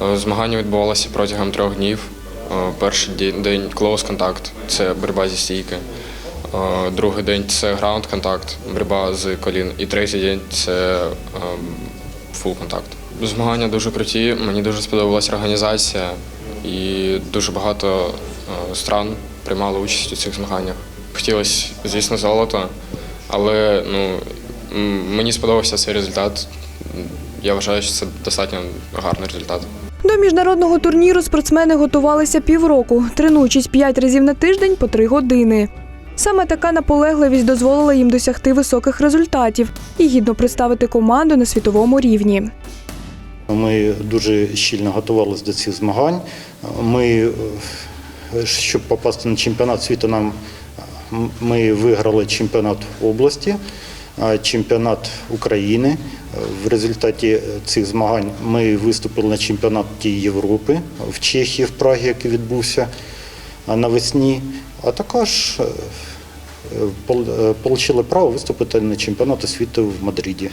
Е, Змагання відбувалося протягом трьох днів. Е, Перший день close контакт це боротьба зі стійки. Е, Другий день це граунд контакт, боротьба з колін. І третій день це фул контакт. Змагання дуже круті. Мені дуже сподобалася організація, і дуже багато стран приймали участь у цих змаганнях. Хотілося, звісно, золото, але ну, мені сподобався цей результат. Я вважаю, що це достатньо гарний результат. До міжнародного турніру спортсмени готувалися півроку, тренуючись п'ять разів на тиждень по три години. Саме така наполегливість дозволила їм досягти високих результатів і гідно представити команду на світовому рівні. Ми дуже щільно готувалися до цих змагань. Ми, щоб попасти на чемпіонат світу, нам ми виграли чемпіонат області, чемпіонат України. Е, В результаті цих змагань ми виступили на чемпіонаті Європи в Чехії, в Прагі, який відбувся е, навесні, а також е, е, е, отримали право виступити на чемпіонаті світу в Мадриді.